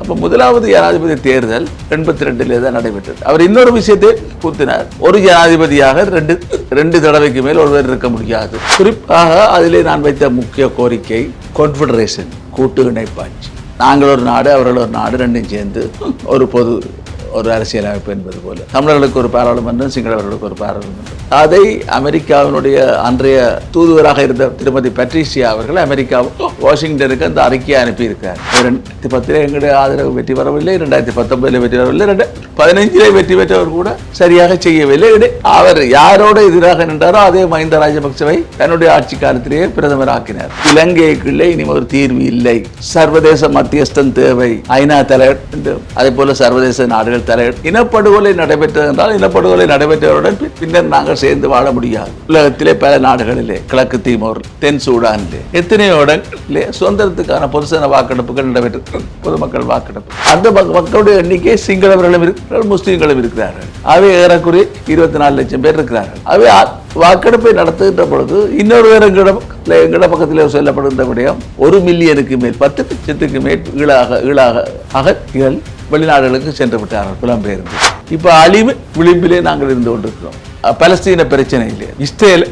அப்போ முதலாவது ஜனாதிபதி தேர்தல் எண்பத்தி ரெண்டிலே தான் நடைபெற்றது. அவர் இன்னொரு விஷயத்தை கூத்தினார். ஒரு ஜனாதிபதியாக ரெண்டு ரெண்டு தடவைக்கு மேல் ஒருவர் இருக்க முடியாது. குறிப்பாக அதிலே நான் வைத்த முக்கிய கோரிக்கை கான்ஃபெடரேஷன் கூட்டு இணைப்பாட்சி. நாங்கள் ஒரு நாடு அவர்கள் ஒரு நாடு ரெண்டும் சேர்ந்து ஒரு பொது ஒரு அரசியல் அமைப்பு என்பது போல. தமிழர்களுக்கு ஒரு பாராளுமன்றம் சிங்களவர்களுக்கு ஒரு பாராளுமன்றம் அதை அமெரிக்காவினுடைய அன்றைய தூதுவராக இருந்த திருமதி பட்ரிசியா அவர்கள் அமெரிக்கா வாஷிங்டனுக்கு அந்த அறிக்கையை அனுப்பியிருக்கார் ரெண்டாயிரத்தி பத்தில் எங்களுடைய ஆதரவு வெற்றி பெறவில்லை ரெண்டாயிரத்தி பத்தொன்பதுல வெற்றி பெறவில்லை ரெண்டு பதினைஞ்சிலே வெற்றி பெற்றவர் கூட சரியாக செய்யவில்லை. அவர் யாரோட எதிராக நின்றாரோ அதே மஹிந்த ராஜபக்சவை தன்னுடைய ஆட்சி காலத்திலேயே பிரதமர் ஆக்கினார் இலங்கைக்குள்ளே இனி ஒரு தீர்வு இல்லை. சர்வதேச மத்தியஸ்தம் தேவை. ஐநா தலைவர் அதே போல சர்வதேச நாடுகள் தலையிட்டு இனப்படுகொலை நடைபெற்றது என்றால் இனப்படுகொலை நடைபெற்றவருடன் பின்னர் நாங்கள் சேர்ந்து வாழ முடியாது. உலகத்திலே பல நாடுகளிலே கிழக்கு தீமோர் தென் சூடானிலே எத்தனையோ இடங்களிலே சுதந்திரத்துக்கான பொதுசன வாக்கெடுப்புகள் நடைபெற்று பொதுமக்கள் வாக்கெடுப்பு. அந்த மக்களுடைய எண்ணிக்கை சிங்களவர்களும் இருக்கிறார்கள் முஸ்லீம்களும் இருக்கிறார்கள். அவை ஏறக்குறைய இருபத்தி நாலு லட்சம் பேர் இருக்கிறார்கள். அவை வாக்கெடுப்பை நடத்துகின்ற பொழுது இன்னொரு பேர் எங்கட எங்கட பக்கத்தில் சொல்லப்படுகின்ற விடயம் ஒரு மில்லியனுக்கு மேல் பத்து லட்சத்துக்கு மேல் ஈழாக ஈழாக அகத்திகள் வெளிநாடுகளுக்கு சென்று விட்டார்கள் புலம்பெயர்ந்து. இப்போ அழிவு விளிம்பிலே நாங்கள் இருந்து கொண்டிருக்கிறோம். பலஸ்தீன பிரச்சனையிலே. இஸ்ரேல்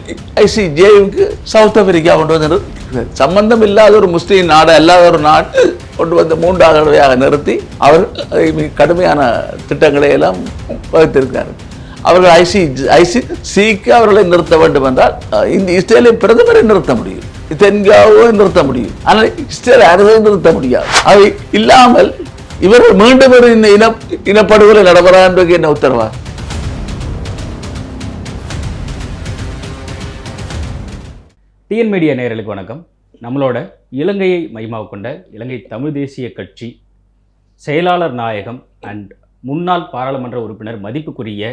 ஐசிஜேவுக்கு சவுத் ஆப்பிரிக்கா கொண்டு வந்து சம்பந்தம் இல்லாத ஒரு முஸ்லீம் நாடு அல்லாத ஒரு நாடு கொண்டு வந்து மூன்றாவது தடவையாக நிறுத்தி அவர் மிக கடுமையான திட்டங்களை எல்லாம் வகுத்திருக்கார்கள் அவர்கள் ஐசி ஐசி சிக்கு அவர்களை நிறுத்த வேண்டும் என்றால் இந்த இஸ்ரேலின் பிரதமரை நிறுத்த முடியும். தென்காவோ நிறுத்த முடியும். ஆனால் இஸ்ரேல் அரசை நிறுத்த முடியாது. அவை இல்லாமல் இவர்கள் மீண்டும் ஒரு இந்த இன இனப்படுகொலை நடவரா என்பது என்ன உத்தரவா? டிஎன் மீடியா நேயர்களுக்கு வணக்கம். நம்மளோட இலங்கையை மையமாக கொண்ட இலங்கை தமிழ் தேசிய கட்சி செயலாளர் நாயகம் அண்ட் முன்னாள் பாராளுமன்ற உறுப்பினர் மதிப்புக்குரிய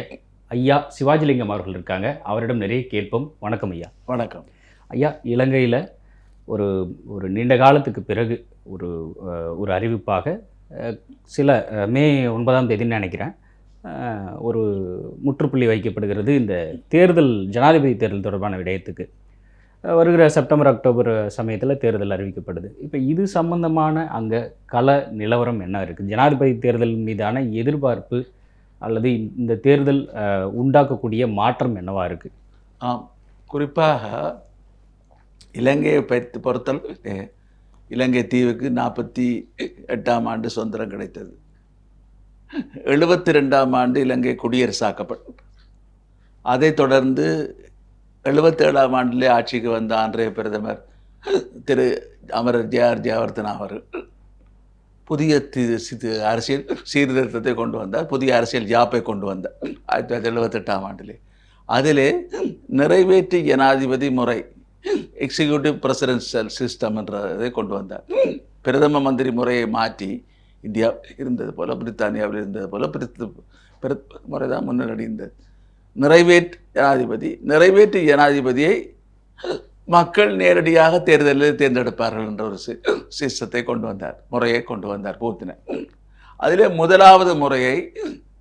ஐயா சிவாஜிலிங்கம் அவர்கள் இருக்காங்க. அவரிடம் நிறைய கேட்போம். வணக்கம் ஐயா. வணக்கம். ஐயா இலங்கையில் ஒரு ஒரு நீண்ட காலத்துக்கு பிறகு ஒரு ஒரு அறிவிப்பாக சில மே ஒன்பதாம் தேதின்னு நினைக்கிறேன். ஒரு முற்றுப்புள்ளி வைக்கப்படுகிறது இந்த தேர்தல் ஜனாதிபதி தேர்தல் தொடர்பான விடயத்துக்கு. வருகிற செப்டம்பர் அக்டோபர் சமயத்தில் தேர்தல் அறிவிக்கப்படுது. இப்போ இது சம்பந்தமான அங்கே கல நிலவரம் என்ன இருக்குது ஜனாதிபதி தேர்தல் மீதான எதிர்பார்ப்பு அல்லது இந்த தேர்தல் உண்டாக்கக்கூடிய மாற்றம் என்னவாக இருக்குது குறிப்பாக இலங்கையை பற்றி பொறுத்தளவு இலங்கை தீவுக்கு நாற்பத்தி எட்டாம் ஆண்டு சுதந்திரம் கிடைத்தது. எழுபத்தி ரெண்டாம் ஆண்டு இலங்கை குடியரசாக்கப்பட்டது. அதைத் தொடர்ந்து எழுபத்தேழாம் ஆண்டிலே ஆட்சிக்கு வந்த அன்றைய பிரதமர் திரு அமரர் ஜே ஆர் ஜெயவர்தன் அவர்கள் புதிய அரசியல் சீர்திருத்தத்தை கொண்டு வந்தார். புதிய அரசியல் ஜாப்பை கொண்டு வந்தார். ஆயிரத்தி தொள்ளாயிரத்தி எழுபத்தெட்டாம் ஆண்டிலே. அதிலே நிறைவேற்று ஜனாதிபதி முறை எக்ஸிக்யூட்டிவ் பிரசிடென்ஷியல் சிஸ்டம் என்றதை கொண்டு வந்தார். பிரதம மந்திரி முறையை மாற்றி இந்தியா இருந்தது போல் பிரித்தானியாவில் இருந்தது போல பிரித்து முறை தான் முன்னணி இருந்தது நிறைவேற்று ஜனாதிபதி நிறைவேற்று ஜனாதிபதியை மக்கள் நேரடியாக தேர்தலில் தேர்ந்தெடுப்பார்கள் என்ற ஒரு சி- சிஸ்டத்தை கொண்டு வந்தார் முறையை கொண்டு வந்தார் பூத்தின அதிலே முதலாவது முறையை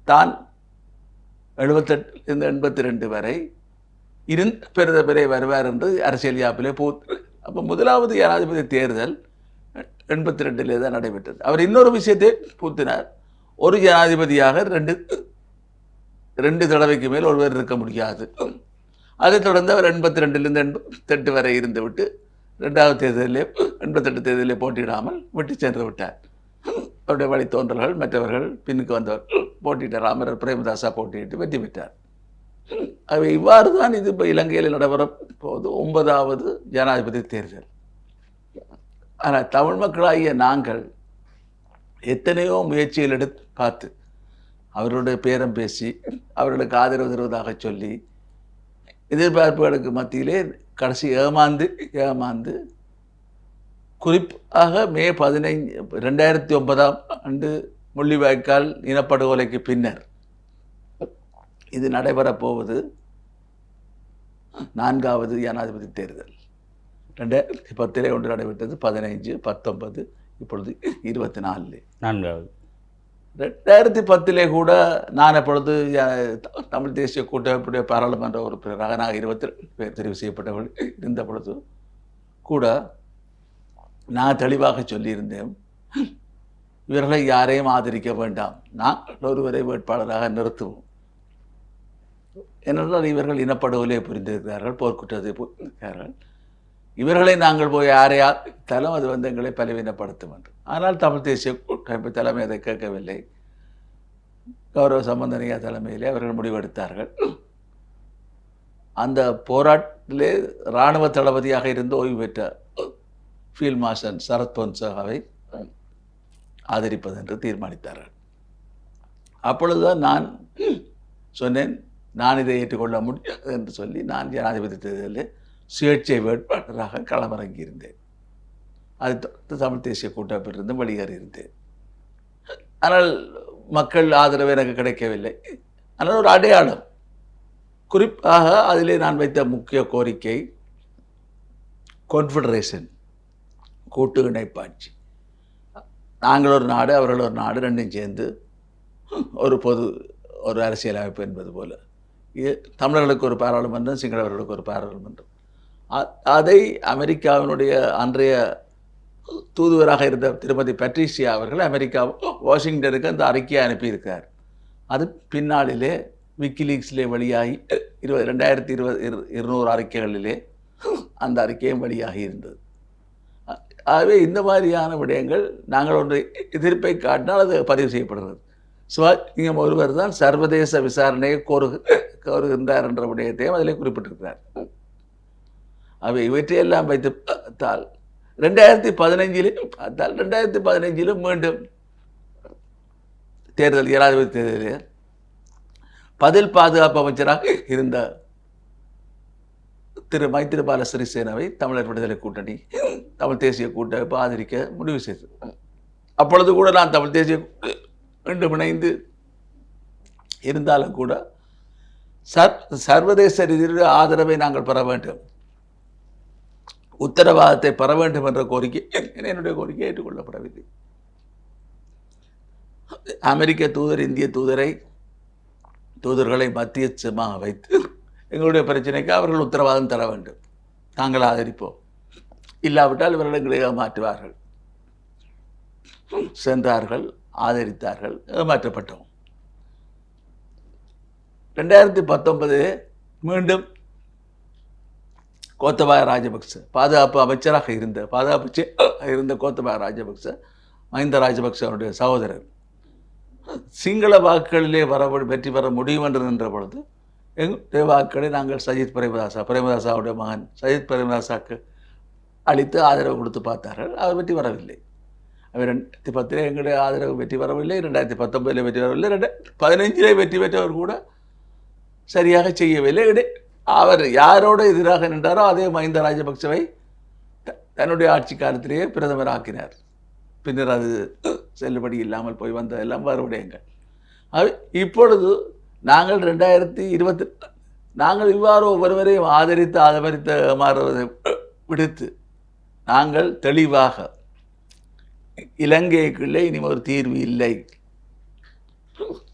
தான் எழுபத்தெட்டுலேருந்து எண்பத்தி ரெண்டு வரை இருந்த பிரதமரே வருவார் என்று அரசியல் யாப்பிலே பூத்து அப்போ முதலாவது ஜனாதிபதி தேர்தல் எண்பத்தி ரெண்டிலே தான் நடைபெற்றது. அவர் இன்னொரு விஷயத்தை பூத்தினார். ஒரு ஜனாதிபதியாக ரெண்டு ரெண்டு தடவைக்கு மேல் ஒருவர் இருக்க முடியாது. அதைத் தொடர்ந்து அவர் எண்பத்தி ரெண்டுலேருந்து எண்பத்தெட்டு வரை இருந்து விட்டு ரெண்டாவது தேர்தலிலே எண்பத்தெட்டு தேர்தலிலே போட்டியிடாமல் விட்டு சென்று விட்டார். அவருடைய வழித்தோன்றல்கள் மற்றவர்கள் பின்னுக்கு வந்தவர்கள் போட்டியிட்டார் ராமர் பிரேமதாசா போட்டியிட்டு வெற்றி பெற்றார். அவை இவ்வாறு தான் இது இப்போ இலங்கையில் நடைபெற போது ஒன்பதாவது ஜனாதிபதி தேர்தல். ஆனால் தமிழ் மக்களாகிய நாங்கள் எத்தனையோ முயற்சிகள் எடுத்து பார்த்து அவருடைய பேரம் பேசி அவர்களுக்கு ஆதரவு தருவதாக சொல்லி எதிர்பார்ப்புகளுக்கு மத்தியிலே கடைசி ஏமாந்து ஏமாந்து குறிப்பாக மே பதினைஞ்சு ரெண்டாயிரத்தி ஒன்பதாம் ஆண்டு முள்ளிவாய்க்கால் இனப்படுகொலைக்கு பின்னர் இது நடைபெறப் போவது நான்காவது ஜனாதிபதி தேர்தல். ரெண்டாயிரத்தி பத்திலே ஒன்று நடைபெற்றது பதினைஞ்சு பத்தொன்பது இப்பொழுது இருபத்தி நாலு நான்காவது ரெண்டாயிரத்தி பத்திலே கூட நான் அப்பொழுது தமிழ் தேசிய கூட்டமைப்புடைய பாராளுமன்ற உறுப்பினராக நான் இருபத்தி ரெண்டு பேர் தெரிவு செய்யப்பட்டவர்கள் இருந்த பொழுது கூட நான் தெளிவாக சொல்லியிருந்தேன் இவர்களை யாரையும் ஆதரிக்க வேண்டாம். நாங்கள் ஒருவரை வேட்பாளராக நிறுத்துவோம். ஏனென்றால் இவர்கள் இனப்படுகொலை புரிந்திருக்கிறார்கள் போர்க்குற்றத்தை புரிந்திருக்கிறார்கள். இவர்களை நாங்கள் போய் யாரையாத்தாலும் அது வந்து எங்களை பலவீனப்படுத்தும் என்று. ஆனால் தமிழ் தேசிய கூட்டமைப்பு தலைமை அதை கேட்கவில்லை. கௌரவ சம்பந்தனையா தலைமையிலே அவர்கள் முடிவெடுத்தார்கள். அந்த போராட்டிலே இராணுவ தளபதியாக இருந்து ஓய்வு பெற்ற ஃபீல்ட் மார்ஷல் சரத் பொன்சகாவை ஆதரிப்பது என்று தீர்மானித்தார்கள். அப்பொழுதுதான் நான் சொன்னேன் நான் இதை ஏற்றுக்கொள்ள முடியாது என்று சொல்லி நான் ஜனாதிபதி தேர்தலில் சுயேட்சை வேட்பாளராக களமிறங்கியிருந்தேன். அது தொடர்ந்து தமிழ் தேசிய கூட்டமைப்பிலிருந்து வெளியேறியிருந்தேன். ஆனால் மக்கள் ஆதரவு எனக்கு கிடைக்கவில்லை. ஆனால் ஒரு அடையாளம். குறிப்பாக அதிலே நான் வைத்த முக்கிய கோரிக்கை கான்ஃபெடரேஷன் கூட்டு இணைப்பாட்சி. நாங்கள் ஒரு நாடு அவர்கள் ஒரு நாடு ரெண்டும் சேர்ந்து ஒரு பொது ஒரு அரசியல் அமைப்பு என்பது போல. தமிழர்களுக்கு ஒரு பாராளுமன்றம் சிங்களவர்களுக்கு ஒரு பாராளுமன்றம். அதை அமெரிக்காவினுடைய அன்றைய தூதுவராக இருந்த திருமதி பட்ரிஷியா அவர்கள் அமெரிக்கா வாஷிங்டனுக்கு அந்த அறிக்கையை அனுப்பியிருக்கார். அது பின்னாளிலே விக்கிலீக்ஸிலே வெளியாகி இருபது ரெண்டாயிரத்தி இருபது இரு இருநூறு அறிக்கைகளிலே அந்த அறிக்கையும் வெளியாகி இருந்தது. ஆகவே இந்த மாதிரியான விடயங்கள் நாங்கள் ஒன்று எதிர்ப்பை காட்டினால் அது பதிவு செய்யப்படுகிறது. சிவலிங்கம் ஒருவர் தான் சர்வதேச விசாரணையை கோரு கோருகின்றார் என்ற விடயத்தையும் அதிலே குறிப்பிட்டிருக்கிறார். அவை இவற்றையெல்லாம் வைத்து பார்த்தால் ரெண்டாயிரத்தி பதினைஞ்சிலும் பார்த்தால் ரெண்டாயிரத்தி பதினைஞ்சிலும் மீண்டும் தேர்தல் ஜனாதிபதி தேர்தலில் பதில் பாதுகாப்பு அமைச்சராக இருந்த திரு மைத்திரிபால சிறிசேனாவை தமிழர் விடுதலை கூட்டணி தமிழ் தேசிய கூட்டமைப்பு ஆதரிக்க முடிவு செய்தது. அப்பொழுது கூட நான் தமிழ் தேசிய மீண்டும் இணைந்து இருந்தாலும் கூட சர் சர்வதேச ரீதியில் ஆதரவை நாங்கள் பெற வேண்டும். உத்தரவாதத்தை பெற வேண்டும் என்ற கோரிக்கை என்னுடைய கோரிக்கை ஏற்றுக்கொள்ளப்படவில்லை. அமெரிக்க தூதர் இந்திய தூதரை தூதர்களை மத்தியஸ்தமாக வைத்து எங்களுடைய பிரச்சனைக்கு அவர்கள் உத்தரவாதம் தர வேண்டும். நாங்கள் ஆதரிப்போம். இல்லாவிட்டால் இவர்கள் எங்களை ஏமாற்றுவார்கள். சென்றார்கள் ஆதரித்தார்கள் ஏமாற்றப்பட்டோம். ரெண்டாயிரத்தி பத்தொன்பது மீண்டும் கோத்தபாய ராஜபக்ச பாதுகாப்பு அமைச்சராக இருந்த பாதுகாப்பு இருந்த கோத்தபாய ராஜபக்ச மஹிந்த ராஜபக்சவனுடைய சகோதரர். சிங்கள வாக்குகளிலே வர வெற்றி பெற முடியும் என்று நின்ற பொழுது எங்களுடைய வாக்குகளை நாங்கள் சஜித் பிரேமதாசா பிரேமதாசாவுடைய மகன் சஜித் பிரேமதாசாவுக்கு அளித்து ஆதரவு கொடுத்து பார்த்தார்கள் அவர் வெற்றி வரவில்லை அவர் ரெண்டாயிரத்தி பத்தில் எங்களுடைய ஆதரவு வெற்றி வரவில்லை ரெண்டாயிரத்தி பத்தொன்பதில் வெற்றி வரவில்லை ரெண்டாயிரத்தி பதினைஞ்சிலே வெற்றி பெற்றவர் கூட சரியாக செய்யவில்லை. அவர் யாரோட எதிராக நின்றாரோ அதே மஹிந்த ராஜபக்சவை த- தன்னுடைய ஆட்சி காலத்திலேயே பிரதமர் ஆக்கினார். பின்னர் அது செல்லுபடி இல்லாமல் போய் வந்ததெல்லாம் மறுபடியுங்கள் அது இப்பொழுது நாங்கள் ரெண்டாயிரத்தி இருபத்தி நாங்கள் இவ்வாறு ஒவ்வொருவரையும் ஆதரித்து ஆதரித்து மாறுவதை விடுத்து நாங்கள் தெளிவாக இலங்கைக்குள்ளே இனி ஒரு தீர்வு இல்லை.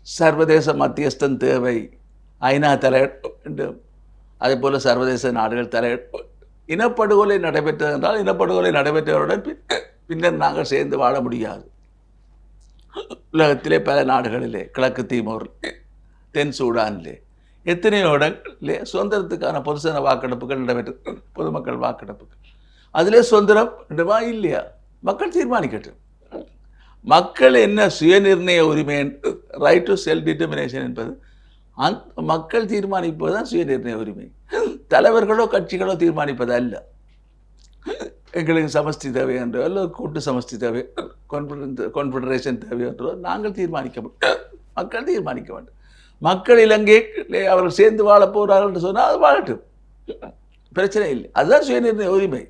சர்வதேச மத்தியஸ்தன் தேவை. ஐநா தலையிட வேண்டும். அதே போல் சர்வதேச நாடுகள் தலையிட இனப்படுகொலை நடைபெற்றது என்றால் இனப்படுகொலை நடைபெற்றவருடன் பின்னர் நாங்கள் சேர்ந்து வாழ முடியாது. உலகத்திலே பல நாடுகளிலே கிழக்கு தீமோர் தென் சூடானிலே எத்தனையோ இடங்களிலே சுதந்திரத்துக்கான பொதுசன வாக்கெடுப்புகள் நடைபெற்று பொதுமக்கள் வாக்கெடுப்புகள். அதிலே சுதந்திரம் வேண்டுமா இல்லையா? மக்கள் தீர்மானிக்கட்டும். மக்கள் என்ன சுயநிர்ணய உரிமை ரைட் டு செல்ஃப் டிட்டர்மினேஷன் என்பது அந்த மக்கள் தீர்மானிப்பது தான் சுயநிர்ணய உரிமை. தலைவர்களோ கட்சிகளோ தீர்மானிப்பது அல்ல. எங்களுக்கு சமஸ்தி தேவை என்றோ இல்லை கூட்டு சமஸ்தி தேவை கான்ஃபெடரேஷன் தேவை என்றோ நாங்கள் தீர்மானிக்க முடியாது. மக்கள் தீர்மானிக்க வேண்டும். மக்கள் இலங்கை அவர்கள் சேர்ந்து வாழப் போகிறார்கள் என்று சொன்னால் அது வாழட்டும். பிரச்சனை இல்லை. அதுதான் சுயநிர்ணய உரிமை.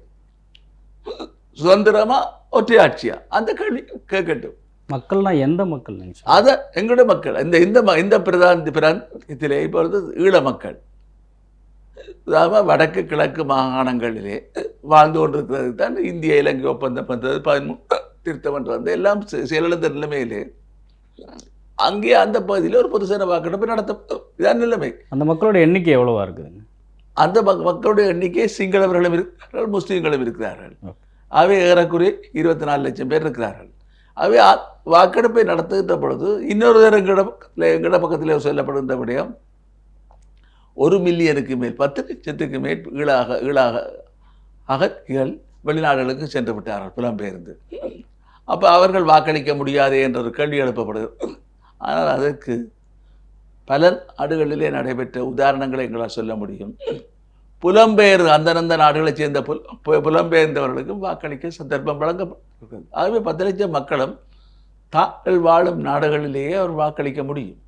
சுதந்திரமா ஒற்றையாட்சியா? அந்த கேள்வி கேட்கட்டும். மக்கள்னா எந்த மக்கள் அதை எங்களுடைய மக்கள் இந்த இந்த இந்த பிரதான பிராந்தியத்திலே இப்பொழுது ஈழ மக்கள். அதாவது வடக்கு கிழக்கு மாகாணங்களிலே வாழ்ந்து கொண்டிருக்கிறது தான் இந்திய இலங்கை ஒப்பந்தம் வந்தது. பதிமூணு திருத்தம் என்று வந்து எல்லாம் செயலிழந்த நிலைமையிலே அங்கே அந்த பகுதியில் ஒரு பொதுசன வாக்கெடுப்பு நடத்த இதான் நிலைமை. அந்த மக்களோட எண்ணிக்கை எவ்வளவா இருக்குதுங்க? அந்த மக்- மக்களுடைய எண்ணிக்கை சிங்களவர்களும் இருக்கிறார்கள் முஸ்லீம்களும் இருக்கிறார்கள். அவை ஏறக்குறைய இருபத்தி நாலு லட்சம் பேர் இருக்கிறார்கள். அவை வாக்கெடுப்பை நடத்துகின்ற பொழுது இன்னொரு தரம் எங்கட பக்கத்தில் எங்கட பக்கத்தில் சொல்லப்படுகின்ற விடயம் ஒரு மில்லியனுக்கு மேல் பத்து லட்சத்துக்கு மேல் ஈழாக ஈழாக அகதிகள் வெளிநாடுகளுக்கு சென்று விட்டார்கள் புலம்பெயர்ந்து அப்போ அவர்கள் வாக்களிக்க முடியாது என்ற ஒரு கேள்வி எழுப்பப்படுகிறது ஆனால் அதற்கு பல நாடுகளிலே நடைபெற்ற உதாரணங்களை எங்களால் சொல்ல முடியும். புலம்பெயர் அந்தந்த நாடுகளைச் சேர்ந்த புல புலம்பெயர்ந்தவர்களுக்கு வாக்களிக்க சந்தர்ப்பம் வழங்கப்பட்டிருக்கிறது ஆகவே பத்து லட்சம் மக்களும் தாங்கள் வாழும் நாடுகளிலேயே அவர் வாக்களிக்க முடியும்.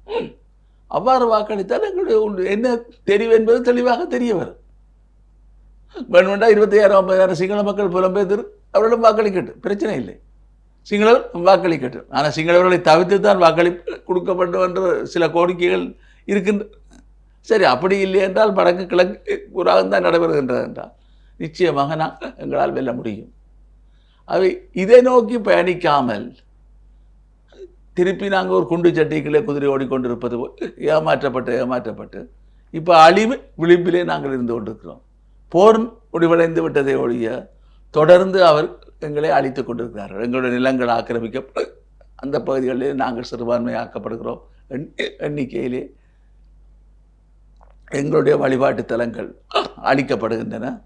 அவ்வாறு வாக்களித்தால் எங்களுடைய என்ன தெரிவு என்பது தெளிவாக தெரிய வரும். வேணுமெண்டா இருபத்தி ஆயிரம் ஐம்பதாயிரம் சிங்கள மக்கள் புலம்பெயர்ந்து அவர்களும் வாக்களிக்கட்டும். பிரச்சனை இல்லை. சிங்களவர் வாக்களிக்கட்டும். ஆனால் சிங்களவர்களை தவிர்த்து தான் வாக்களிப்பு கொடுக்கப்படும் என்ற சில கோரிக்கைகள் இருக்கின்ற சரி அப்படி இல்லை என்றால் வடக்கு கிழக்கு புறாக தான் நடைபெறுகின்றது என்றால் நிச்சயமாக நாங்கள் எங்களால் வெல்ல முடியும். அவை இதை நோக்கி பயணிக்காமல் திருப்பி நாங்கள் ஒரு குண்டு சட்டிகளே குதிரை ஓடிக்கொண்டிருப்பது ஏமாற்றப்பட்டு ஏமாற்றப்பட்டு இப்போ அழிவு விளிம்பிலே நாங்கள் இருந்து கொண்டிருக்கிறோம். போர் முடிவடைந்து விட்டதை ஒழிய தொடர்ந்து அவர் எங்களை அழித்து கொண்டிருக்கிறார்கள். எங்களுடைய நிலங்கள் ஆக்கிரமிக்க அந்த பகுதிகளில் நாங்கள் சிறுபான்மை ஆக்கப்படுகிறோம் எண்ணிக்கையிலே. எங்களுடைய வழிபாட்டு தலங்கள் அழிக்கப்படுகின்றன.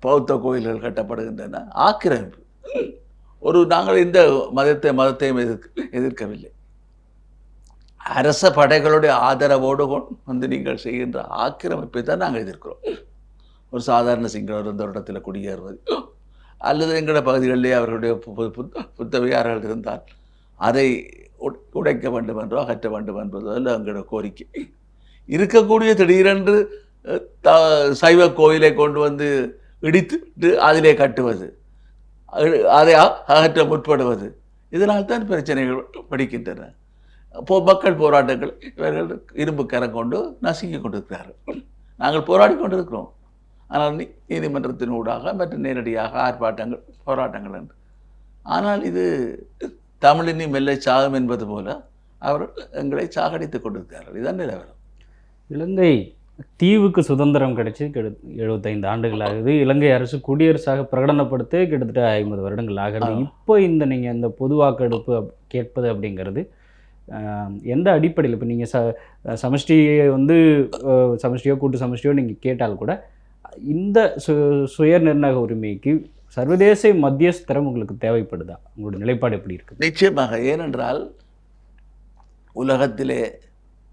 பௌத்த கோயில்கள் கட்டப்படுகின்றன. ஆக்கிரமிப்பு. ஒரு நாங்கள் இந்த மதத்தை மதத்தையும் எதிர்க்க எதிர்க்கவில்லை. அரச படைகளுடைய ஆதரவோடு கொண்டு வந்து நீங்கள் செய்கின்ற ஆக்கிரமிப்பை தான் நாங்கள் எதிர்க்கிறோம். ஒரு சாதாரண சிங்களவர் இந்த இடத்துல குடியேறுவது. அல்லது எங்களோட பகுதிகளிலே அவர்களுடைய பு- பு- புத்த புத்தவியார்கள் இருந்தால் அதை உடைக்க வேண்டும் என்றோ அகற்ற வேண்டும் என்பதோ இல்லை எங்களோட கோரிக்கை. இருக்கக்கூடிய திடீரென்று த- சைவ கோயிலை கொண்டு வந்து இடித்து அதிலே கட்டுவது அது- அதை அகற்ற முற்படுவது இதனால் தான் பிரச்சனைகள் படிக்கின்றன. போ மக்கள் போராட்டங்கள் இவர்கள் இரும்பு கரம் கொண்டு நசுங்கி கொண்டிருக்கிறார்கள். நாங்கள் போராடி கொண்டிருக்கிறோம். ஆனால் நீ நீதிமன்றத்தின் ஊடாக மற்றும் நேரடியாக ஆர்ப்பாட்டங்கள் போராட்டங்கள் என்று. ஆனால் இது தமிழினி மெல்லை சாகும் என்பது போல அவர்கள் எங்களை சாகடித்துக் கொண்டிருக்கிறார்கள். இதுதான் நிலவரம். இலங்கை தீவுக்கு சுதந்திரம் கிடைச்சி கிட்ட எழுபத்தைந்து ஆண்டுகள் ஆகுது இலங்கை அரசு குடியரசாக பிரகடனப்படுத்த கிட்டத்தட்ட ஐம்பது வருடங்கள் ஆகிறது. இப்போ இந்த நீங்கள் இந்த பொது வாக்கெடுப்பு கேட்பது அப்படிங்கிறது எந்த அடிப்படையில்? இப்போ நீங்கள் ச சமஷ்டியை வந்து சமஷ்டியோ கூட்டு சமஷ்டியோ நீங்கள் கேட்டால் கூட இந்த சு சுய நிர்ணய உரிமைக்கு சர்வதேச மத்தியஸ்தரம் உங்களுக்கு தேவைப்படுதா? உங்களோட நிலைப்பாடு எப்படி இருக்குது நிச்சயமாக. ஏனென்றால் உலகத்திலே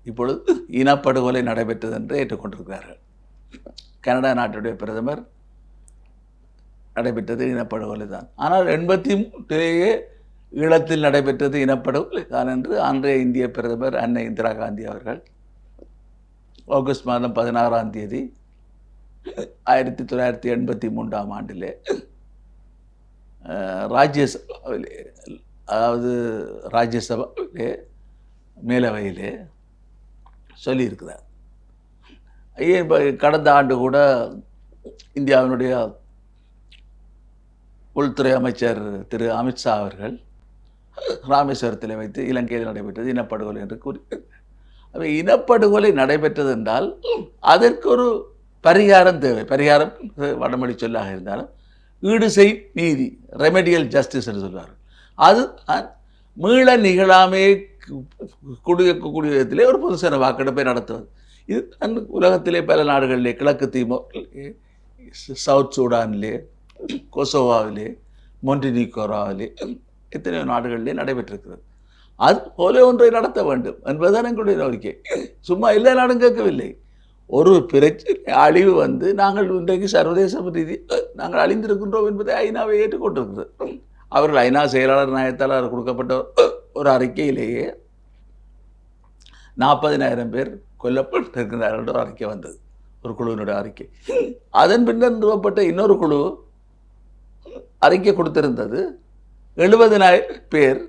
இப்பொழுது இனப்படுகொலை நடைபெற்றது என்று ஏற்றுக்கொண்டிருக்கிறார்கள். கனடா நாட்டுடைய பிரதமர் நடைபெற்றது இனப்படுகொலை தான். ஆனால் எண்பத்தி மூன்றிலேயே ஈழத்தில் நடைபெற்றது இனப்படுகொலை தான் என்று அன்றைய இந்திய பிரதமர் அன்னை இந்திரா காந்தி அவர்கள் ஆகஸ்ட் மாதம் பதினாறாம் தேதி ஆயிரத்தி தொள்ளாயிரத்தி எண்பத்தி மூன்றாம் ஆண்டிலே ராஜ்யசபாவிலே அதாவது ராஜ்யசபாவிலே மேலவையிலே சொல்லியிருக்கிறார். ஐயா இப்போ கடந்த ஆண்டு கூட இந்தியாவினுடைய உள்துறை அமைச்சர் திரு அமித்ஷா அவர்கள் ராமேஸ்வரத்தில் வைத்து இலங்கையில் நடைபெற்றது இனப்படுகொலை என்று கூறி அவை இனப்படுகொலை நடைபெற்றது என்றால் அதற்கு ஒரு பரிகாரம் தேவை. பரிகாரம் வடமொழி சொல்லாக இருந்தாலும் ஈடு செய் நீதி ரெமெடியல் ஜஸ்டிஸ் என்று சொல்வார்கள். அது மீள நிகழாமே குடியிருக்கக்கூடிய விதத்திலே ஒரு பொதுசன வாக்கெடுப்பை நடத்துவது. இது அந் உலகத்திலே பல நாடுகளிலே கிழக்கு தீமோரிலே சவுத் சூடானிலே கொசோவாவிலே மொண்டினிகோராவிலே எத்தனையோ நாடுகளிலே நடைபெற்றிருக்கிறது. அது போல ஒன்றை நடத்த வேண்டும் என்பதுதான் எங்களுடைய நம்பிக்கை. சும்மா எல்லா நாடும் கேட்கவில்லை. ஒரு பிரச்சனை அழிவு வந்து நாங்கள் இன்றைக்கு சர்வதேச ரீதி நாங்கள் அழிந்திருக்கின்றோம் என்பதை ஐநாவை ஏற்றுக்கொண்டிருக்கிறது. அவர்கள் ஐநா செயலாளர் நாயத்தாளர் கொடுக்கப்பட்ட ஒரு அறிக்கையிலேயே நாற்பதினாயிரம் பேர் கொல்லப்பட்டிருக்கிறார்கள் ஒரு அறிக்கை வந்தது. ஒரு குழுவினுடைய அறிக்கை. அதன் பின்னர் நிறுவப்பட்ட இன்னொரு குழு அறிக்கை கொடுத்திருந்தது. எழுபதினாயிரம் பேர்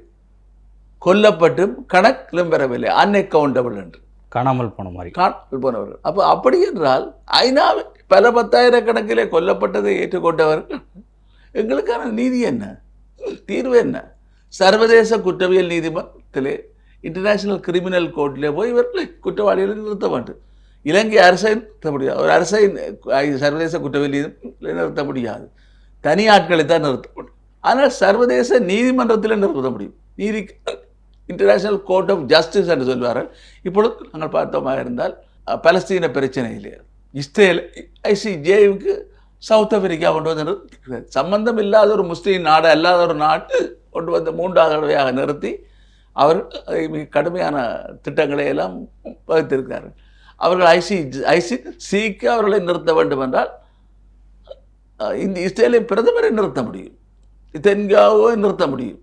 கொல்லப்பட்டும் கணக்கிலும் பெறவில்லை அன்அக்கவுண்டபிள் என்று. காணாமல் போன மாதிரி. காணாமல் போனவர்கள். அப்போ அப்படி என்றால் ஐநா பல பத்தாயிரக்கணக்கிலே கொல்லப்பட்டதை ஏற்றுக்கொண்டவர்கள் எங்களுக்கான நீதி என்ன? தீர்வு என்ன? சர்வதேச குற்றவியல் நீதிமன்றத்திலே இன்டர்நேஷனல் கிரிமினல் கோர்ட்டிலே போய் இவர்களை குற்றவாளிகளை நிறுத்த வேண்டும் இலங்கை அரசை நிறுத்த முடியாது. ஒரு அரசை சர்வதேச குற்றவியல் நீதிமன்றத்தில் நிறுத்த முடியாது. தனி ஆட்களை தான் நிறுத்த முடியும். ஆனால் சர்வதேச நீதிமன்றத்தில் நிறுத்த முடியும். நீதி இன்டர்நேஷனல் கோர்ட் ஆஃப் ஜஸ்டிஸ் என்று சொல்வார்கள். இப்பொழுது நாங்கள் பார்த்தோமாக இருந்தால் பலஸ்தீன பிரச்சனையிலே இஸ்ரேல் ஐசிஜேவுக்கு சவுத் ஆப்பிரிக்கா கொண்டு வந்து சம்பந்தம் இல்லாத ஒரு முஸ்லீம் நாடு அல்லாத ஒரு நாட்டு கொண்டு வந்து மூன்றாவது தடவையாக நிறுத்தி அவர் மிக கடுமையான திட்டங்களை எல்லாம் வகுத்திருக்கிறார்கள். அவர்கள் ஐசி ஐசி சிக்கு அவர்களை நிறுத்த வேண்டும் என்றால் இந்த இஸ்ரேலின் பிரதமரை நிறுத்த முடியும். தென்காவை நிறுத்த முடியும்.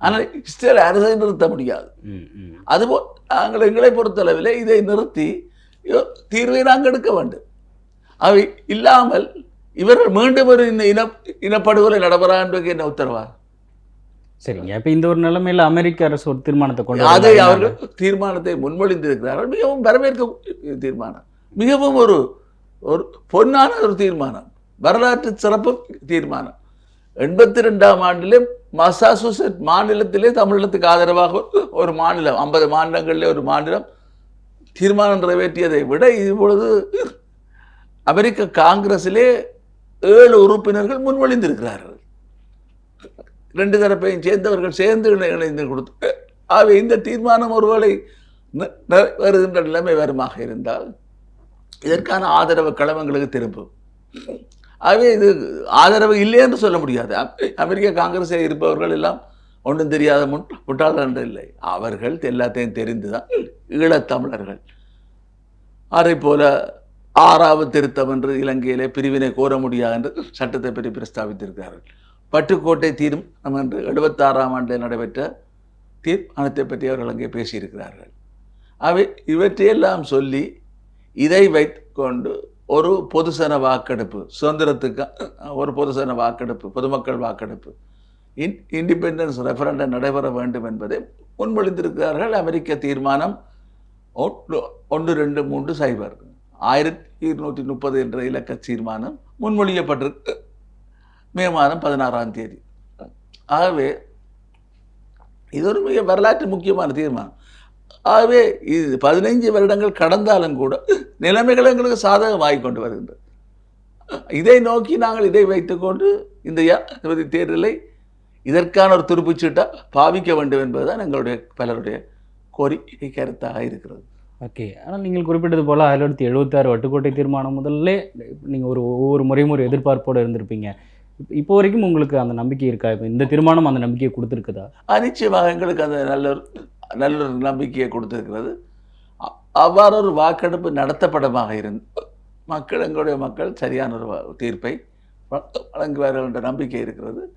ஆனால் இஸ்ரேல் அரசை நிறுத்த முடியாது. அதுபோல் நாங்கள் எங்களை பொறுத்தளவில் இதை நிறுத்தி தீர்வை நாங்கள் எடுக்க வேண்டும். அவை இல்லாமல் இவர்கள் மீண்டும் ஒரு இன இனப்படுகொலை நடைபெறா என்பதற்கு என்ன உத்தரவா சரிங்க இப்போ இந்த ஒரு நிலைமையில அமெரிக்க அரசு ஒரு தீர்மானத்தை கொண்டு அதை. அவர்கள் தீர்மானத்தை முன்மொழிந்திருக்கிறார்கள் மிகவும் வரவேற்க தீர்மானம். மிகவும் ஒரு ஒரு பொன்னான ஒரு தீர்மானம். வரலாற்று சிறப்பு தீர்மானம். எண்பத்தி ரெண்டாம் ஆண்டிலே மசாசூசெட் மாநிலத்திலே தமிழீழத்துக்கு ஆதரவாக ஒரு மாநிலம் ஐம்பது மாநிலங்களிலே ஒரு மாநிலம் தீர்மானம் நிறைவேற்றியதை விட இப்பொழுது அமெரிக்க காங்கிரஸிலே ஏழு உறுப்பினர்கள் முன்மொழிந்திருக்கிறார்கள். ரெண்டு தரப்பையும் சேர்ந்தவர்கள் சேர்ந்து இணைந்து கொடுத்து ஆகவே இந்த தீர்மானம் ஒருவேளை ந- ந- வருகின்ற நிலைமை வருமாக இருந்தால் இதற்கான ஆதரவு களவங்களுக்கு திரும்பும். ஆகவே இது ஆதரவு இல்லை என்று சொல்ல முடியாது. அமெரிக்க காங்கிரஸில் இருப்பவர்கள் எல்லாம் ஒன்றும் தெரியாத முன் முட்டாளர் என்று இல்லை. அவர்கள் எல்லாத்தையும் தெரிந்துதான் ஈழத்தமிழர்கள் அதை போல ஆறாவது திருத்தம் என்று இலங்கையிலே பிரிவினை கோர முடியாது என்று சட்டத்தை பற்றி பிரஸ்தாபித்திருக்கிறார்கள். பட்டுக்கோட்டை தீர்மானம் என்று எழுபத்தாறாம் ஆண்டில் நடைபெற்ற தீர்மானத்தை பற்றி அவர்கள் அங்கே பேசியிருக்கிறார்கள். அவை இவற்றையெல்லாம் சொல்லி இதை வைத்துக்கொண்டு ஒரு பொதுசன வாக்கெடுப்பு சுதந்திரத்துக்கு ஒரு பொதுசன வாக்கெடுப்பு பொதுமக்கள் வாக்கெடுப்பு இன் இண்டிபெண்டன்ஸ் ரெஃபரண்டம் நடைபெற வேண்டும் என்பதை முன்மொழிந்திருக்கிறார்கள். அமெரிக்க தீர்மானம் ஒன்று ஒன்று ரெண்டு மூன்று சைபர். ஆயிரத்தி இருநூற்றி முப்பது என்ற இலக்க தீர்மானம் முன்மொழியப்பட்டிருக்கு. மே மாதம் பதினாறாம் தேதி. ஆகவே இது ஒரு மிக வரலாற்று முக்கியமான தீர்மானம். ஆகவே இது பதினைஞ்சு வருடங்கள் கடந்தாலும் கூட நிலைமைகள் எங்களுக்கு சாதகமாகிக் கொண்டு வருகின்றது. இதை நோக்கி நாங்கள் இதை வைத்துக்கொண்டு இந்த தேர்தலை இதற்கான ஒரு துருப்புச்சீட்டாக பாவிக்க வேண்டும் என்பதுதான் எங்களுடைய பலருடைய கோரிக்கை கருத்தாக இருக்கிறது. ஓகே. ஆனால் நீங்கள் குறிப்பிட்டது போல் ஆயிரத்தி தொள்ளாயிரத்தி எழுபத்தாறு வட்டுக்கோட்டை தீர்மானம் முதல்ல நீங்கள் ஒரு ஒவ்வொரு முறையும் ஒரு எதிர்பார்ப்போடு இருந்திருப்பீங்க. இப்போ வரைக்கும் உங்களுக்கு அந்த நம்பிக்கை இருக்கா? இப்போ இந்த தீர்மானம் அந்த நம்பிக்கையை கொடுத்துருக்குதா? நிச்சயமாக எங்களுக்கு அந்த நல்ல ஒரு நல்ல ஒரு நம்பிக்கையை கொடுத்துருக்கிறது. அ- அவ்வாறு ஒரு வாக்கெடுப்பு நடத்தப்படமாக இருந்து மக்கள் எங்களுடைய மக்கள் சரியான ஒரு தீர்ப்பை வழங்குவார்கள் என்ற நம்பிக்கை இருக்கிறது.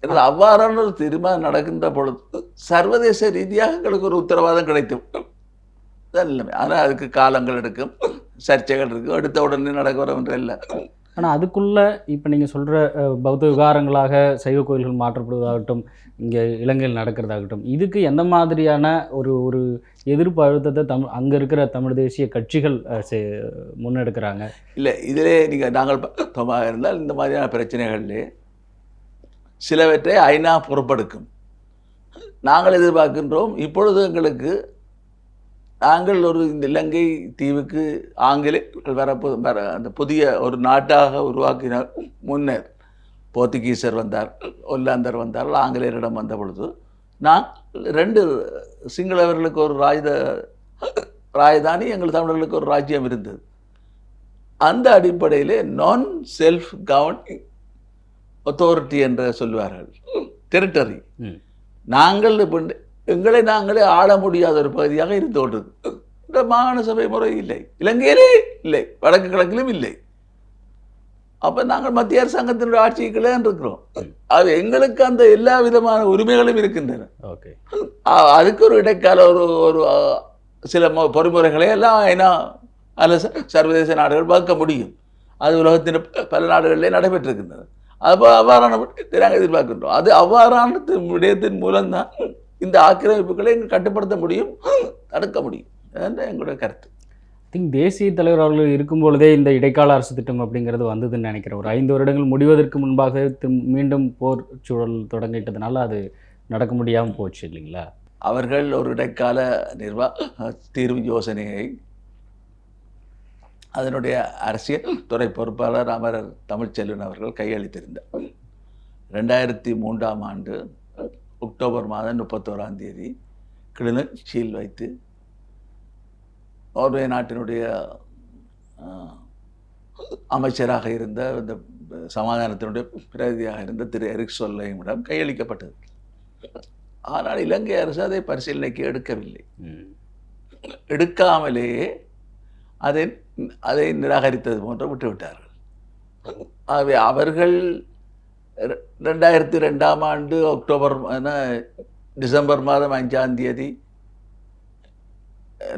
இதில் அவ்வாறான ஒரு தீர்மானம் நடக்கின்ற பொழுது சர்வதேச ரீதியாக எங்களுக்கு ஒரு உத்தரவாதம் கிடைத்து விடும். ஆனால் அதுக்கு காலங்கள் எடுக்கும் சர்ச்சைகள் இருக்கும் எடுத்த உடனே நடக்கிறோம் என்று இல்லை. ஆனால் அதுக்குள்ளே இப்போ நீங்கள் சொல்கிற பௌத்த விகாரங்களாக சைவ கோயில்கள் மாற்றப்படுவதாகட்டும் இங்கே இலங்கையில் நடக்கிறதாகட்டும் இதுக்கு எந்த மாதிரியான ஒரு ஒரு எதிர்ப்பு அழுத்தத்தை தமிழ் அங்கே இருக்கிற தமிழ் தேசிய கட்சிகள் செ- முன்னெடுக்கிறாங்க? இல்லை இதிலே நீங்கள் நாங்கள் பார்த்தோமாக இருந்தால் இந்த மாதிரியான பிரச்சனைகளிலே சிலவற்றை ஐநா பொறுப்பெடுக்கும். நாங்கள் எதிர்பார்க்கின்றோம் இப்பொழுது எங்களுக்கு நாங்கள் ஒரு இந்த இலங்கை தீவுக்கு ஆங்கிலேயர்கள் வரப்போ வர அந்த புதிய ஒரு நாட்டாக உருவாக்கின முன்னர் போர்த்துகீசர் வந்தார் ஒல்லாந்தர் வந்தார் ஆங்கிலேயரிடம் வந்த பொழுது நான் ரெண்டு சிங்களவர்களுக்கு ஒரு ராஜத ராஜதானி எங்கள் தமிழர்களுக்கு ஒரு ராஜ்யம் இருந்தது. அந்த அடிப்படையிலே நான் செல்ஃப் கவர்னிங் authority என்று சொல்வார்கள். டெரிட்டரி நாங்கள் இப்ப எங்களை நாங்களே ஆள முடியாத ஒரு பகுதியாக இருந்து கொண்டிருக்கு இந்த மாகாண சபை முறை இல்லை. இலங்கையிலே இல்லை. வடக்கு கிழக்கிலும் இல்லை. அப்ப நாங்கள் மத்திய அரசாங்கத்தினுடைய ஆட்சிக்குள்ளே இருக்கிறோம். அது எங்களுக்கு அந்த எல்லா விதமான உரிமைகளும் இருக்கின்றன. ஓகே. அதுக்கு ஒரு இடைக்கால ஒரு ஒரு சில பொறிமுறைகளை எல்லாம் ஏன்னா அதில் சர்வதேச நாடுகள் வகுக்க முடியும். அது உலகத்தின் பல நாடுகளிலே நடைபெற்றிருக்கின்றன அப்போ அவ்வாறான நாங்கள் எதிர்பார்க்கின்றோம். அது அவ்வாறான விடயத்தின் மூலம்தான் இந்த ஆக்கிரமிப்புகளை இங்கு கட்டுப்படுத்த முடியும் தடுக்க முடியும். அதுதான் எங்களுடைய கருத்து. திங்க் தேசிய தலைவர் அவர்கள் இருக்கும் பொழுதே இந்த இடைக்கால அரசு திட்டம் அப்படிங்கிறது வந்ததுன்னு நினைக்கிறேன். ஒரு ஐந்து வருடங்கள் முடிவதற்கு முன்பாக மீண்டும் போர் சூழல் தொடங்கிட்டதுனால அது நடக்க முடியாமல் போச்சு இல்லைங்களா? அவர்கள் ஒரு இடைக்கால நிர்வாக தீர்வு யோசனையை அதனுடைய அரசியல் துறை பொறுப்பாளர் அமரர் தமிழ்ச்செல்வன் அவர்கள் கையளித்திருந்தார். ரெண்டாயிரத்தி மூன்றாம் ஆண்டு அக்டோபர் மாதம் முப்பத்தோராம் தேதி கிளிநொச்சியில் வைத்து நார்வே நாட்டினுடைய அமைச்சராக இருந்த இந்த சமாதானத்தினுடைய பிரதியாக இருந்த திரு எரிக் சொல்லையுமிடம் கையளிக்கப்பட்டது. ஆனால் இலங்கை அரசு அதை பரிசீலனைக்கு எடுக்கவில்லை. எடுக்காமலேயே அதை அதை நிராகரித்தது போன்று விட்டுவிட்டார்கள். ஆகவே அவர்கள் ரெண்டாயிரத்தி ரெண்டாம் ஆண்டு அக்டோபர் என்ன, டிசம்பர் மாதம் அஞ்சாம் தேதி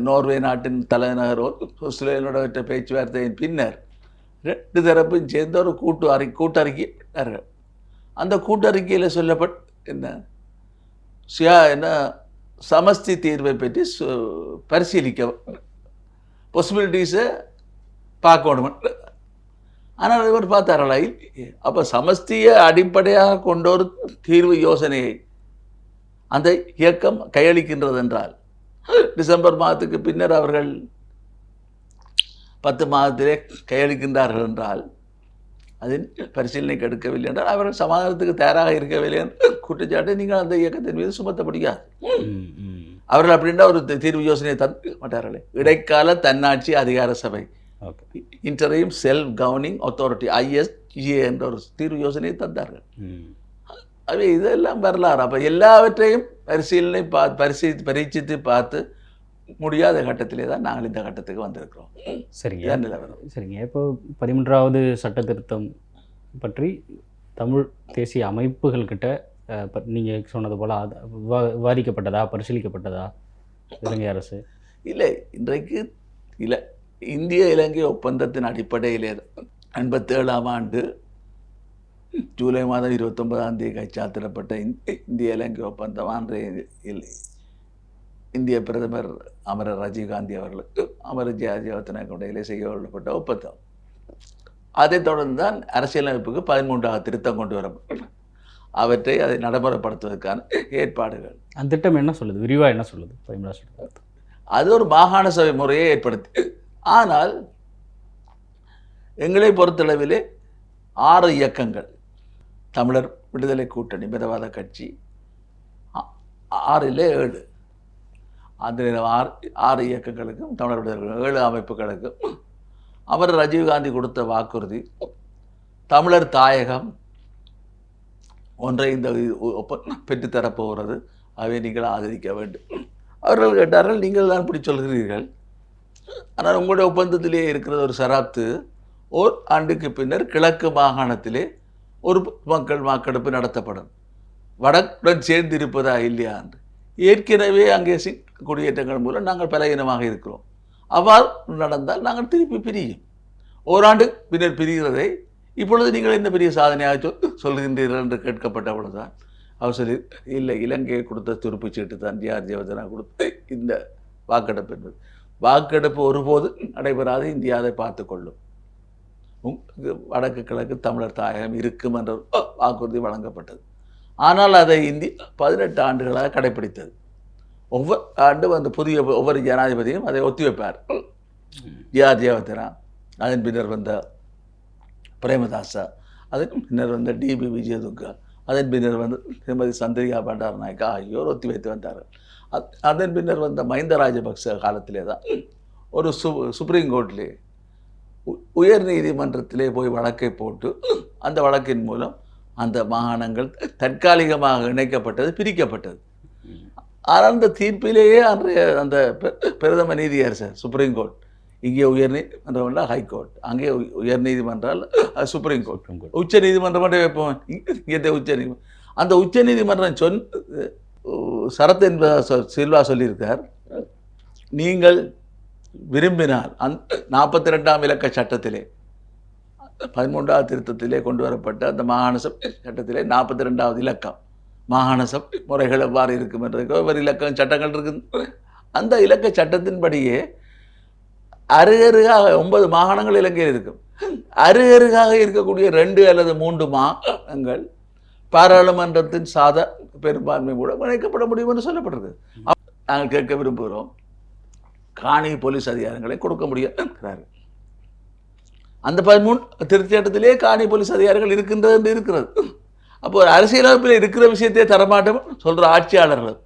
நோர்வே நாட்டின் தலைநகர் ஆஸ்திரேலியாவோட பேச்சுவார்த்தையின் பின்னர் ரெண்டு தரப்பும் சேர்ந்து ஒரு கூட்டு அறி கூட்டறிக்கை அந்த கூட்டறிக்கையில் சொல்லப்பட்ட என்ன சுயா என்ன சமஸ்தி தீர்வை பற்றி சு- பரிசீலிக்க பாசிபிலிட்டிஸை பார்க்கணும் ஆனால் இவர் இல்லையே. அப்போ சமஸ்தியை அடிப்படையாக கொண்ட ஒரு தீர்வு யோசனையை அந்த இயக்கம் கையளிக்கின்றது என்றால் டிசம்பர் மாதத்துக்கு பின்னர் அவர்கள் பத்து மாதத்திலே கையளிக்கின்றார்கள் என்றால் அதில் பரிசீலனைக்கு எடுக்கவில்லை என்றால் அவர்கள் சமாதானத்துக்கு தயாராக இருக்கவில்லை என்ற குற்றச்சாட்டை நீங்கள் அந்த இயக்கத்தின் மீது சுமத்த முடியாது. அவர்கள் அப்படின்னா ஒரு தீர்வு யோசனையை தந்து மாட்டார்களே இடைக்கால தன்னாட்சி அதிகார சபை ஓகே இன்டரையும் செல்ஃப் கவர்னிங் அத்தாரிட்டி ஐஎஸ்ஜிஏ என்ற ஒரு தீர்வு யோசனையை தந்தார்கள். அவை இதெல்லாம் வரலாறு. அப்போ எல்லாவற்றையும் பரிசீலனை பா பரிசீ பரீட்சித்து பார்த்து முடியாத கட்டத்திலே தான் நாங்கள் இந்த கட்டத்துக்கு வந்திருக்கிறோம். சரிங்க. இதான் நிலவரம். சரிங்க. இப்போ பதிமூன்றாவது சட்ட திருத்தம் பற்றி தமிழ் தேசிய அமைப்புகள் கிட்ட அஹ், ப- நீங்க சொன்னது போல அது விவா- விவாதிக்கப்பட்டதா பரிசீலிக்கப்பட்டதா இலங்கை அரசு? இல்லை இன்றைக்கு இல இந்திய இலங்கை ஒப்பந்தத்தின் அடிப்படையிலே எண்பத்தேழாம் ஆண்டு ஜூலை மாதம் இருபத்தொன்பதாம் தேதி கைச்சாத்திடப்பட்ட இந்~ இந்திய இலங்கை ஒப்பந்தம். அன்றைய இந்திய பிரதமர் அமரர் ராஜீவ்காந்தி அவர்களுக்கு அமரர் ஜெயவர்தனுக்கு இடையிலே செய்ய கொள்ளப்பட்ட ஒப்பந்தம். அதைத் தொடர்ந்து தான் அரசியலமைப்புக்கு பதிமூன்றாவது திருத்தம் கொண்டு வரப்பட்டது அவற்றை அதை நடைமுறைப்படுத்துவதற்கான ஏற்பாடுகள். அந்த திட்டம் என்ன சொல்லுது? விரிவா என்ன சொல்லுது? அது ஒரு மாகாண சபை முறையை ஏற்படுத்தி. ஆனால் எங்களை பொறுத்தளவிலே ஆறு இயக்கங்கள். தமிழர் விடுதலை கூட்டணி மிதவாத கட்சி ஆறில் ஆறிலே ஏழு. அந்த ஆறு ஆறு இயக்கங்களுக்கும் தமிழர் விடுதலை ஏழு அமைப்புகளுக்கும் அவர் ராஜீவ்காந்தி கொடுத்த வாக்குறுதி தமிழர் தாயகம் ஒன்றை இந்த பெற்றுத்தரப்போகிறது. அவை நீங்கள் ஆதரிக்க வேண்டும். அவர்கள் கேட்டார்கள் நீங்கள் தான் இப்படி சொல்கிறீர்கள். ஆனால் உங்களுடைய ஒப்பந்தத்திலே இருக்கிற ஒரு சராத்து. ஓர் ஆண்டுக்கு பின்னர் கிழக்கு மாகாணத்திலே ஒரு மக்கள் வாக்கெடுப்பு நடத்தப்படும். வடக்குடன் சேர்ந்து இருப்பதா இல்லையா என்று. ஏற்கனவே அங்கே சி குடியேற்றங்கள் மூலம் நாங்கள் பலகீனமாக இருக்கிறோம். அவ்வாறு நடந்தால் நாங்கள் திருப்பி பிரியும். ஓராண்டு பின்னர் பிரிகிறதை இப்பொழுது நீங்கள் இந்த பெரிய சாதனையாக சொல் சொல்கின்றீர்கள் என்று கேட்கப்பட்ட பொழுதுதான் அவர் சொல்லி இல்லை இலங்கையை கொடுத்த துருப்புச்சீட்டு தான் ஜிஆர் ஜெயவர்தனா கொடுத்த இந்த வாக்கெடுப்பு என்பது. வாக்கெடுப்பு ஒருபோது நடைபெறாது. இந்தியா அதை பார்த்து கொள்ளும். வடக்கு கிழக்கு தமிழர் தாயகம் இருக்கும் என்ற வாக்குறுதி வழங்கப்பட்டது. ஆனால் அதை இந்தி பதினெட்டு ஆண்டுகளாக கடைபிடித்தது ஒவ்வொரு ஆண்டு வந்து புதிய ஒவ்வொரு ஜனாதிபதியும் அதை ஒத்திவைப்பார். ஜிஆர் ஜெயவர்தனா அதன் பின்னர் வந்த பிரேமதாசா அதன் பின்னர் வந்த டிபி விஜயதுர்கா அதன் பின்னர் வந்து திருமதி சந்திரிகா பண்டார் நாயக்கா ஆகியோர் ஒத்தி வைத்து வந்தார்கள். அதன் பின்னர் வந்த மஹிந்த ராஜபக்ச காலத்திலே தான் ஒரு சு சுப்ரீம் கோர்ட்லே உயர் நீதிமன்றத்திலே போய் வழக்கை போட்டு அந்த வழக்கின் மூலம் அந்த மாகாணங்கள் தற்காலிகமாக இணைக்கப்பட்டது பிரிக்கப்பட்டது. ஆனால் அந்த தீர்ப்பிலேயே அன்றைய அந்த பிரதம நீதியரசர் சுப்ரீம் கோர்ட். இங்கே உயர் நீதிமன்றம் இல்லை ஹைகோர்ட் அங்கே உயர் நீதிமன்றம் அது சுப்ரீம் கோர்ட். உச்ச நீதிமன்றம் மட்டும் வைப்போம் இங்கே உச்ச நீதிமன்றம். அந்த உச்ச நீதிமன்றம் சொன் சரத் என்ப சில்வா சொல்லியிருக்கார். நீங்கள் விரும்பினால் அந் நாற்பத்தி ரெண்டாம் இலக்க சட்டத்திலே பதிமூன்றாவது திருத்தத்திலே கொண்டு வரப்பட்ட அந்த மாகாண சபை சட்டத்திலே நாற்பத்தி ரெண்டாவது இலக்கம். மாகாண சபை முறைகள் எவ்வாறு இருக்கும் என்றதுக்கு ஒவ்வொரு இலக்கம் சட்டங்கள் இருக்கு அந்த இலக்க சட்டத்தின்படியே அருகருகாக ஒன்பது மாகாணங்கள் இலங்கையில் இருக்கும். அருகருகாக இருக்கக்கூடிய ரெண்டு அல்லது மூன்று மாகாணங்கள் பாராளுமன்றத்தின் சாத பெரும்பான்மை மூலம் இணைக்கப்பட முடியும் என்று சொல்லப்படுது நாங்கள் கேட்க விரும்புகிறோம். காணி போலீஸ் அதிகாரங்களை கொடுக்க முடியாது அந்த பதிமூணு திருச்சட்டத்திலே காணி போலீஸ் அதிகாரிகள் இருக்கின்றது என்று இருக்கிறது. அப்போ ஒரு அரசியலமைப்பில் இருக்கிற விஷயத்தையே தரமாட்டோம் சொல்கிற ஆட்சியாளர்கள்.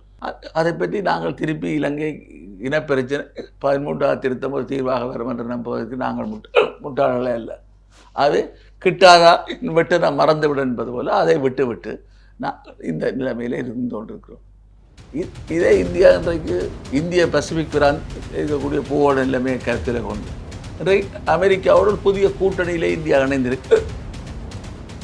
அதை பற்றி நாங்கள் திருப்பி இலங்கை இனப்பிரச்சனை பதிமூன்றாவது திருத்தம் ஒரு தீர்வாக வரும் என்று நம்புவதற்கு நாங்கள் முட்டாளர்களே இல்லை அது கிட்டாதா? விட்டு நான் மறந்து விட என்பது போல அதை விட்டு விட்டு நான் இந்த நிலைமையில் இருந்து கொண்டிருக்கிறோம். இ- இதே இந்தியா இன்றைக்கு இந்திய பசிபிக் பிராந்த் இருக்கக்கூடிய பூவோட நிலைமையை கருத்தில் கொண்டு இன்றைக்கு அமெரிக்காவோட புதிய கூட்டணியிலே இந்தியா இணைந்திருக்கு.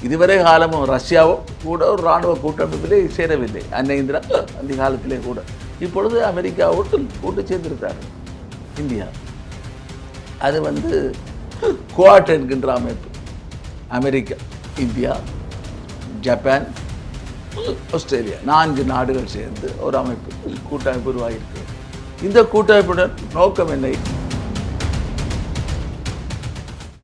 இதுவரை காலமும் ரஷ்யாவும் கூட ஒரு இராணுவ கூட்டமைப்பிலே சேரவில்லை. அன்னை இந்திரா அந்த காலத்திலே கூட. இப்பொழுது அமெரிக்காவோடு கூட்டு சேர்ந்திருக்கிறார்கள் இந்தியா. அது வந்து குவாட் என்கின்ற அமைப்பு. அமெரிக்கா இந்தியா ஜப்பான் ஆஸ்திரேலியா நான்கு நாடுகள் சேர்ந்து ஒரு அமைப்பு கூட்டமைப்பு உருவாகியிருக்கு. இந்த கூட்டமைப்புடன் நோக்கம் என்ன